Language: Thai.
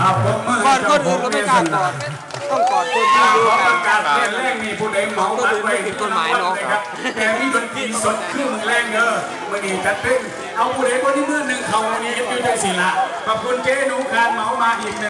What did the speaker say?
เอาผมมือก่อนคนอื่นก็ไม่กล้ากอดต้องกอดคนที่ขรู้อกันระกาศเล่นแรงนี่ผู้ใดเหมาบัตรไว้ครับแต่นี่มันกินสดเครื่องแรงเด้อมื่อนี้จัดเต็นเอาผู้ใดคนที่เมื่อหนึ่งเขาวันนี้อยู่ในศิลาขอบคุณเจ๊หนูการเหมามาอีก